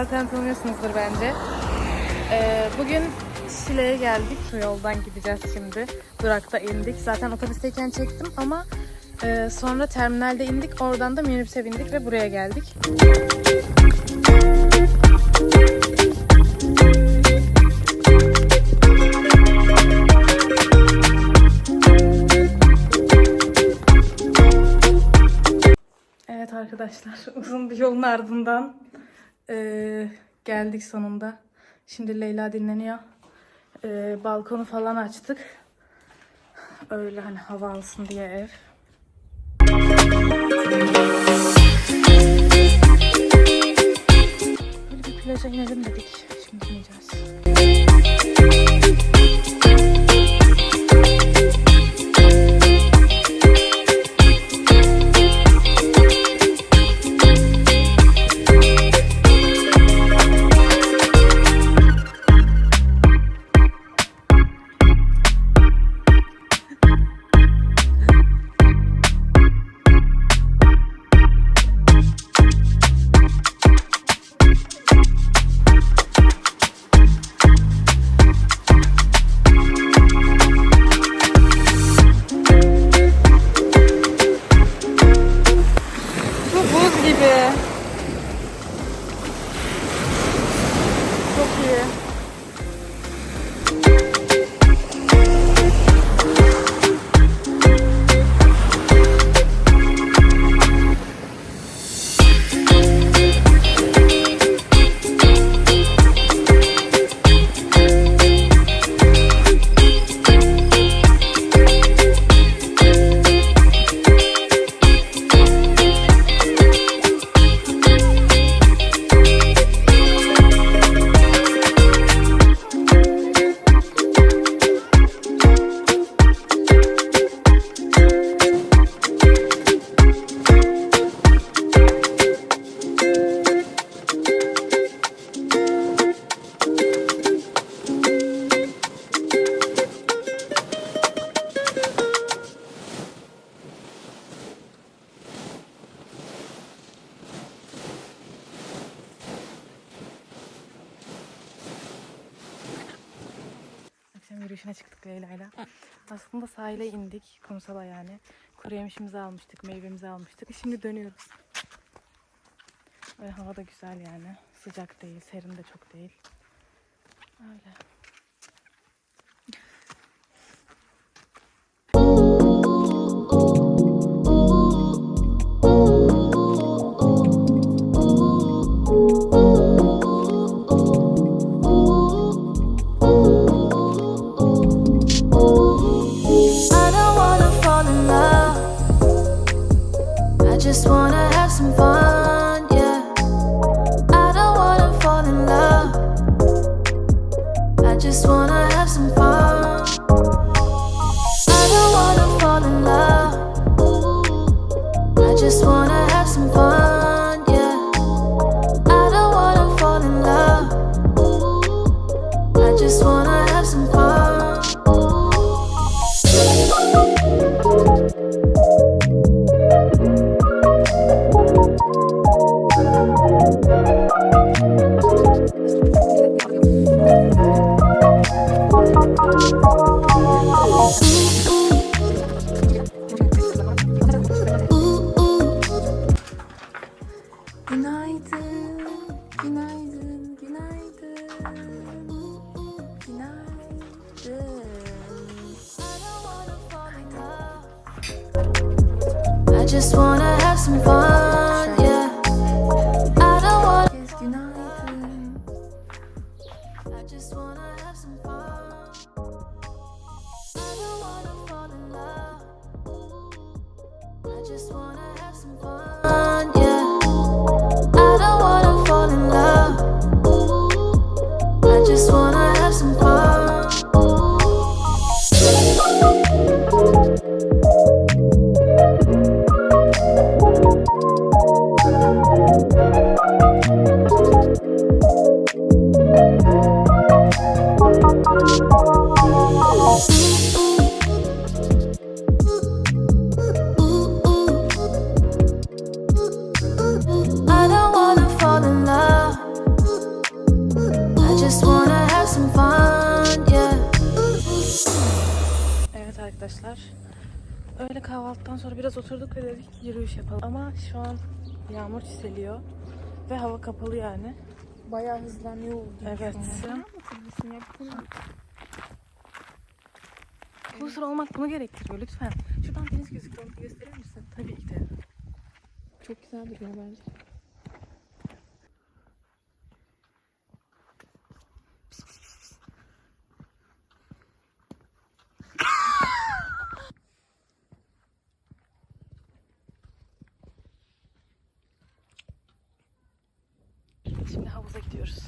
Zaten tanıyorsunuzdur bence. Ee, bugün Şile'ye geldik. Şu yoldan gideceğiz şimdi. Durakta indik. Zaten otobüsteyken çektim ama e, sonra terminalde indik. Oradan da minibüse bindik ve buraya geldik. Evet arkadaşlar uzun bir yolun ardından eee, geldik sonunda. Şimdi Leyla dinleniyor. Eee, balkonu falan açtık. Öyle hani hava alsın diye ev. Böyle bir plaja inelim dedik. Aslında sahile indik. Kumsala yani. Kuru yemişimizi almıştık, meyvemizi almıştık. Şimdi dönüyoruz. Ve hava da güzel yani. Sıcak değil, serin de çok değil. Öyle. Just wanna have some fun. Sonra biraz oturduk ve dedik ki yürüyüş yapalım. Ama şu an yağmur çiseliyor ve hava kapalı yani. Bayağı hızlanıyor oldu. Evet. Influencer olmak bunu gerektiriyor lütfen. Şuradan deniz gözüküyor. Gösterir misin? Tabii ki de. Çok güzel duruyor bence. Şimdi havuza gidiyoruz.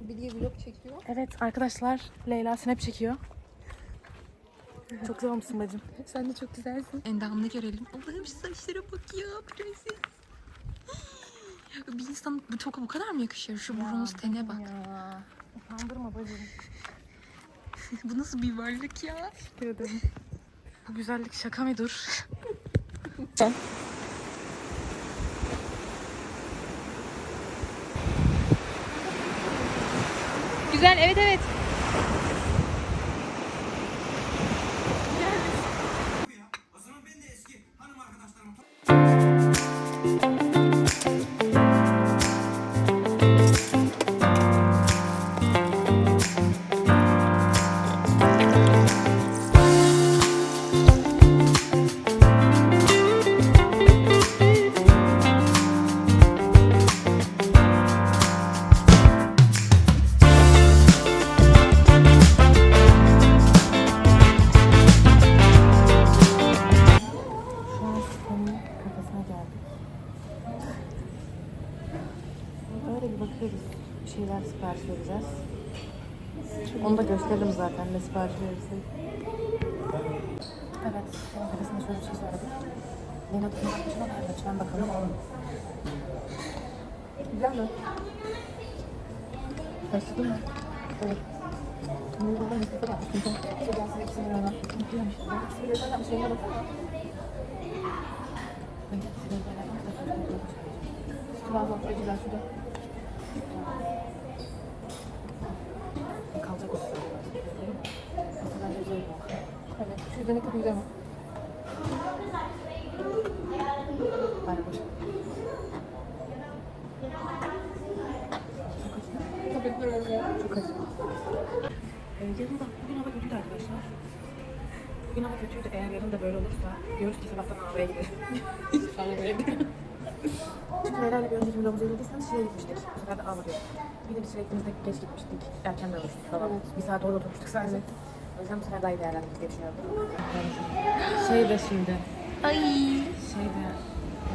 Bilge vlog çekiyor. Evet arkadaşlar Leyla snap çekiyor. Çok güzel olmuşsun bacım. Sen de çok güzelsin. Endamını görelim. Allah'ım şu saçlara bak ya prenses. Bir insan bu toka bu kadar mı yakışıyor? Şu bronz tene bak. Ya utandırma bacım. bu nasıl bir varlık ya? Teşekkür ederim. Bu güzellik şaka mı dur? Güzel evet evet. Lena bakmışına ben lütfen bakalım. Güzel mi? Başladı mı? Evet. Bunu bana listede yapmıştım. Şey gelse ikisi bir yana. Mutluymuş. İkisi bir yana bir şeyine baksana. Valla acılar şurada. Kalacak o güzel. Şurada ne kadar güzel ama. Bari boş. Tabii duruyorum ya. Çok acı. Ee, yarın da bugün hava kötüydü arkadaşlar. Bugün hava kötüydü. Eğer yarın da böyle olursa diyoruz ki sabahtan havaya gidelim. Sana göre değil. Çünkü Leyla ile bir önceki vlogumuza izlediyseniz şeye gitmiştik. Bu sefer de Ağrı'ya. Bir de bir süre gittiğimizde geç gitmiştik. Erken dönmüştük falan. Bir saat orada oturmuştuk sadece. O yüzden bu sefer daha iyi değerlendirdik diye düşünüyorum. Şey de şimdi. Ay. Şeyde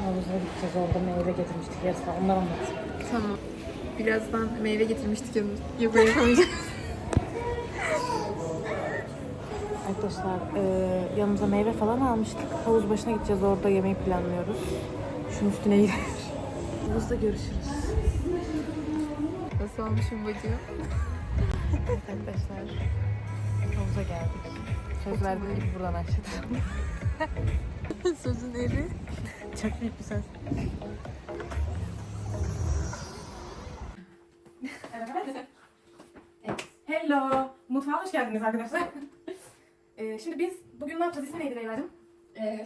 havuza gideceğiz orada meyve getirmiştik yarısı falan. Onları anlat. Tamam. Birazdan meyve getirmiştik yanımız. Yok ben Arkadaşlar e, yanımıza meyve falan almıştık. Havuz başına gideceğiz orada yemeği planlıyoruz. Şunun üstüne girer. Havuzda görüşürüz. Nasıl olmuşum bacım? Evet arkadaşlar. Havuza geldik. Söz verdiğim gibi buradan aşağıda. Sözün eri. Çok büyük bir söz. Hello. Mutfağa hoş geldiniz arkadaşlar. Ee, şimdi biz bugün ne yapacağız? İsmi neydi Leyla'cığım? Ee,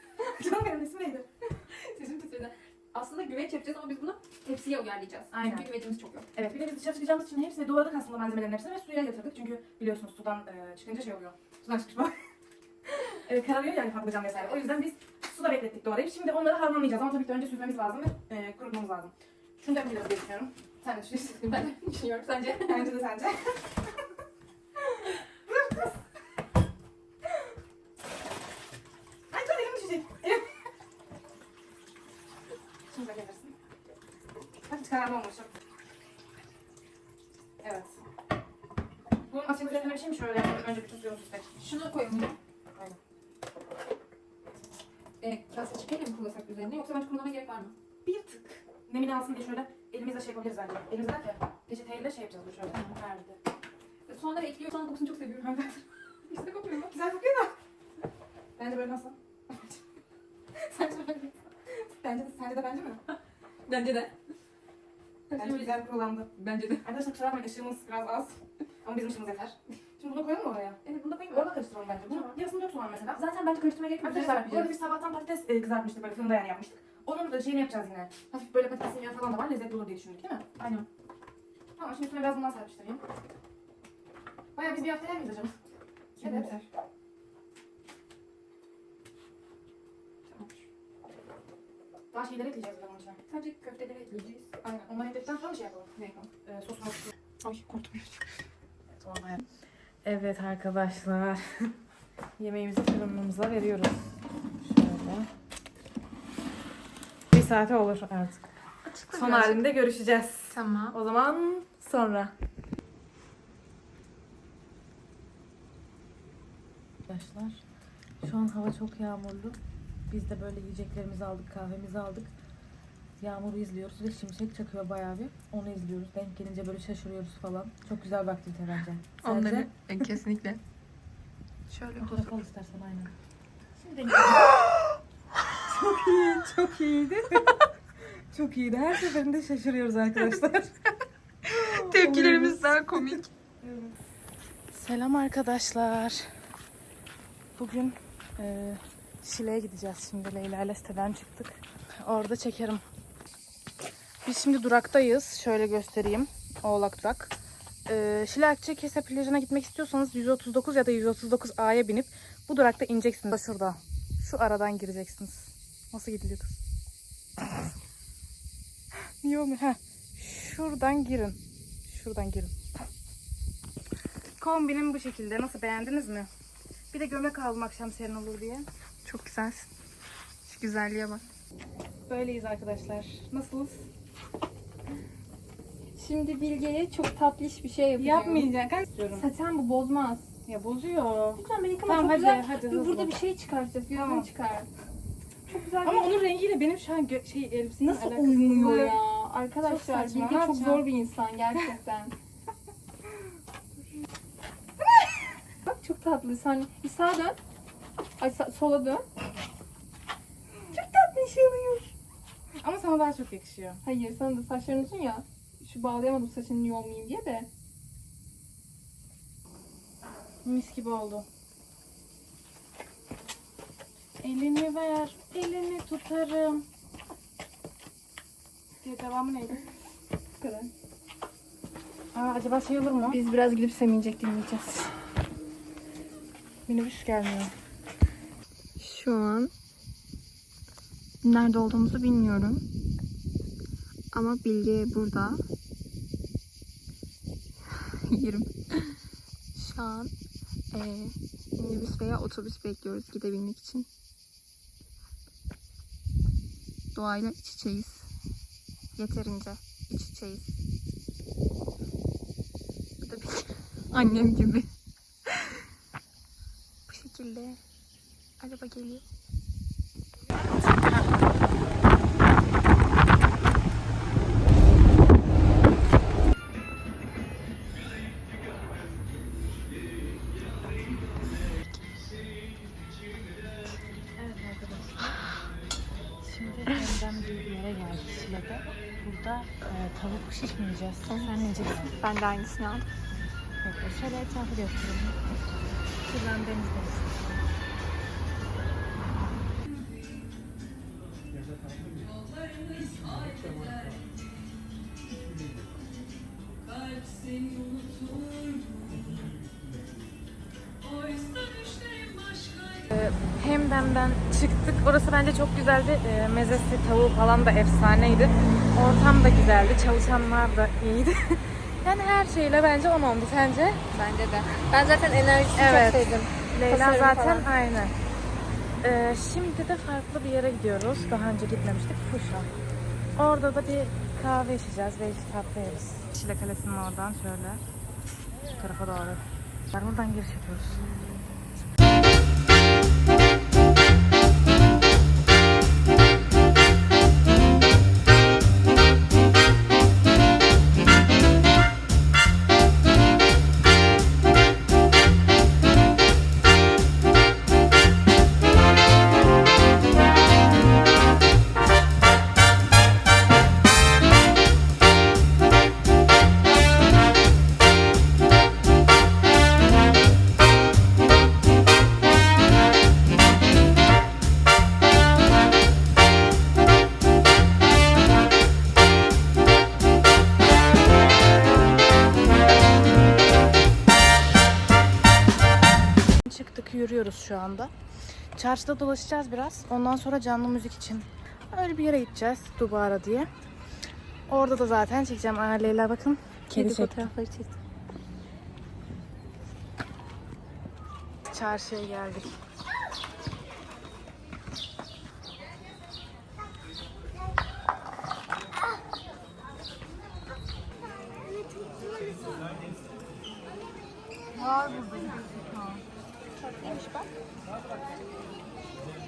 Canım benim ismi neydi? sesim titredi. Aslında güveç yapacağız ama biz bunu tepsiye uyarlayacağız. Aynen. Çünkü güvecimiz çok yok. Evet bir de biz dışarı çıkacağımız için hepsini doğradık aslında malzemelerin hepsini ve suya yatırdık. Çünkü biliyorsunuz sudan e, çıkınca şey oluyor. Sudan çıkmış bak. e, kararıyor yani patlıcan vesaire. O yüzden biz suda beklettik doğrayıp. Şimdi onları harmanlayacağız ama tabii ki önce süzmemiz lazım ve e, kurutmamız lazım. Şunu da yapacağız diye düşünüyorum. Sen de düşünüyorsun. Ben de düşünüyorum sence. Bence de sence. Ay dur elim düşecek. Elim. Şimdi de gelirsin. Bak hiç kararmamışım. Evet. Bunun asil üzerine bir şey mi şöyle yapalım? Önce bütün suyunu süsledik. Şunu koyalım. Aynen. Ee, kase çekeyle mi kurulasak üzerine yoksa bence kurulama gerek var mı? Bir tık nemini alsın diye şöyle elimizle şey yapabiliriz bence. Elimizle derken peçeteyle şey yapacağız dur şöyle. Nerede? Soğanları ekliyor. Soğan kokusunu çok seviyorum. işte kokuyor mu? Güzel kokuyor da. Bence böyle nasıl? Sence böyle. Bence de, sence de bence mi? Bence de. Bence güzel kullandı. Bence de. Arkadaşlar kusura bakmayın ışığımız biraz az. Ama bizim ışığımız yeter. Şimdi bunu koyalım mı oraya? Evet bunu da koyayım? Orada karıştıralım bence. Bunu yarısını dök soğan mesela. Zaten bence karıştırmaya gerek yok. Arkadaşlar bu arada biz sabahtan patates e, kızartmıştık böyle fırında yani yapmıştık. Onun da şeyini yapacağız yine. Hafif böyle patatesin yağı falan da var lezzetli olur diye düşündük değil mi? Aynen. Tamam şimdi üstüne biraz bundan serpiştireyim. Bayağı biz bir hafta yer miyiz hocam? Evet. Daha şeyleri ekleyeceğiz bunun içine. Sadece köfteleri ekleyeceğiz. Aynen. Onları ekledikten sonra şey yapalım. Ne yapalım? Ee, sosunu Ay korktum. Evet arkadaşlar. Yemeğimizi fırınımıza veriyoruz. Şöyle. Bir saate olur artık. Açıkla Son birazcık. halinde görüşeceğiz. Tamam. O zaman sonra. Arkadaşlar şu an hava çok yağmurlu. Biz de böyle yiyeceklerimizi aldık, kahvemizi aldık. Yağmuru izliyoruz ve şimşek çakıyor bayağı bir. Onu izliyoruz. Denk gelince böyle şaşırıyoruz falan. Çok güzel bir aktivite bence. Sence? Onları e, kesinlikle. Şöyle Fotoğraf al istersen aynen. Şimdi çok iyi, çok iyiydi. çok iyiydi. Her seferinde şaşırıyoruz arkadaşlar. Tepkilerimiz daha komik. Selam arkadaşlar. Bugün e, Şile'ye gideceğiz şimdi. Leyla ile siteden çıktık. Orada çekerim. Biz şimdi duraktayız. Şöyle göstereyim. Oğlak durak. E, Şile Akçakese plajına gitmek istiyorsanız 139 ya da 139A'ya binip bu durakta ineceksiniz. Şurada. Şu aradan gireceksiniz. Nasıl gidiliyor kız? Niye olmuyor? Heh. Şuradan girin. Şuradan girin. Kombinim bu şekilde. Nasıl beğendiniz mi? Bir de gömlek aldım akşam serin olur diye. Çok güzelsin. Şu güzelliğe bak. Böyleyiz arkadaşlar. Nasılız? Şimdi Bilge'ye çok tatlış bir şey yapacağım. Yapmayacağım. istiyorum. Zaten bu bozmaz. Ya bozuyor. Lütfen beni yıkama Tamam çok hadi güzel. hadi. Hızlı. burada bir şey çıkartacağız. Gözünü Tamam. çıkar. Çok güzel Ama onun rengiyle benim şu an gö- şey elbisenin Nasıl alakası uyumuyor yok. ya? Çok Arkadaşlar saçma, Bilge çok yapacağım? zor bir insan gerçekten. Bak çok tatlı. Sen bir sağa dön. Ay sa- sola dön. Çok tatlı iş oluyor. Ama sana daha çok yakışıyor. Hayır sana da saçların uzun ya. Şu bağlayamadım saçını iyi olmayayım diye de. Mis gibi oldu. Elini ver, elini tutarım. Diye devamı neydi? Bu kadar. Aa, acaba şey olur mu? Biz biraz gidip Semincek dinleyeceğiz. Minibüs gelmiyor. Şu an nerede olduğumuzu bilmiyorum. Ama Bilge burada. Yerim. Şu an eee minibüs veya otobüs bekliyoruz gidebilmek için. Doğayla iç içeyiz. Yeterince iç içeyiz. Bu da bir annem gibi. Bu şekilde araba geliyor. Burada e, tavuk şiş mi yiyeceğiz? Sen ne yiyeceksin? Ben de aynısını aldım. Peki şöyle etrafı gösterelim. Şuradan deniz deniz. Ee, Hemdem'den çıktık. Orası bence çok güzeldi. Ee, mezesi, tavuğu falan da efsaneydi. Ortam da güzeldi. Çalışanlar da iyiydi. yani her şeyle bence 10 oldu. Sence? Bence de. Ben zaten enerjisini Evet. çok sevdim. Leyla Tasarım zaten falan. aynı. Ee, şimdi de farklı bir yere gidiyoruz. Daha önce gitmemiştik. Fuşa. Orada da bir kahve içeceğiz ve iki tatlı yeriz. Şile Kalesi'nin oradan şöyle bu tarafa doğru. Buradan giriş yapıyoruz. Çarşıda dolaşacağız biraz. Ondan sonra canlı müzik için öyle bir yere gideceğiz. Dubara diye. Orada da zaten çekeceğim. Aa, Leyla bakın. Kedi çekti. fotoğrafları çektim. Çarşıya geldik.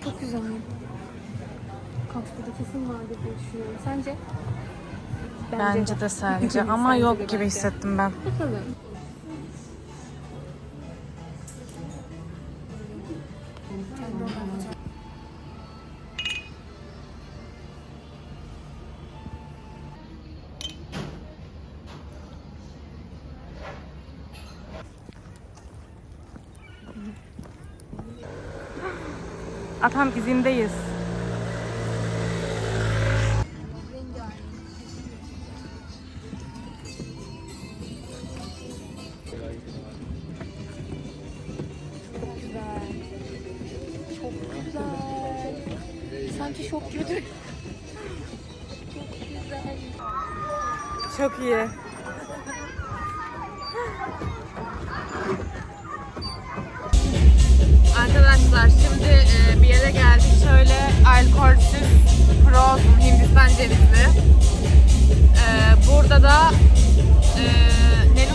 Çok güzel. Kampta kesin vardır diye düşünüyorum. Sence? Bence de sence ama yok gibi hissettim ben. Bakalım. Atam izindeyiz.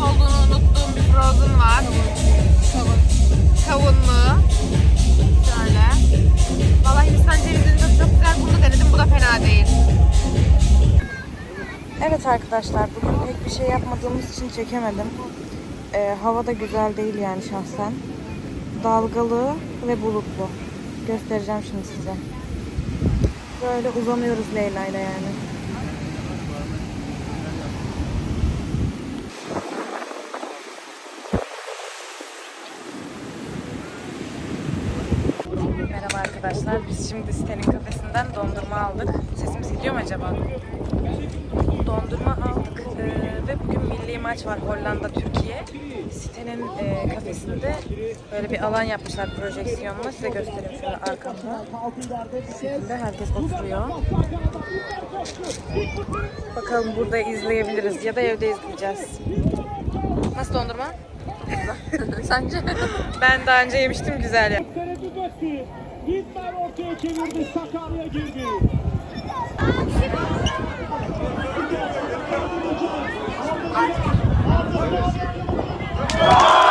Olduğunu unuttuğum bir frozen var. Kavun. Kavunlu. Şöyle. Valla Hindistan cevizinin tadı çok güzel. Bunu denedim. Bu da fena değil. Evet arkadaşlar bugün pek bir şey yapmadığımız için çekemedim. Ee, hava da güzel değil yani şahsen. Dalgalı ve bulutlu. Göstereceğim şimdi size. Böyle uzanıyoruz Leyla ile yani. Arkadaşlar. Biz şimdi sitenin kafesinden dondurma aldık. Sesimiz gidiyor mu acaba? Dondurma aldık ee, ve bugün milli maç var Hollanda-Türkiye. Sitenin e, kafesinde böyle bir alan yapmışlar projeksiyonla. Size göstereyim şöyle arkamda. Şekilde herkes oturuyor. Bakalım burada izleyebiliriz ya da evde izleyeceğiz. Nasıl dondurma? Sence? ben daha önce yemiştim güzel ya. Gitmer ortaya çevirdi. Sakarya girdi. Oh,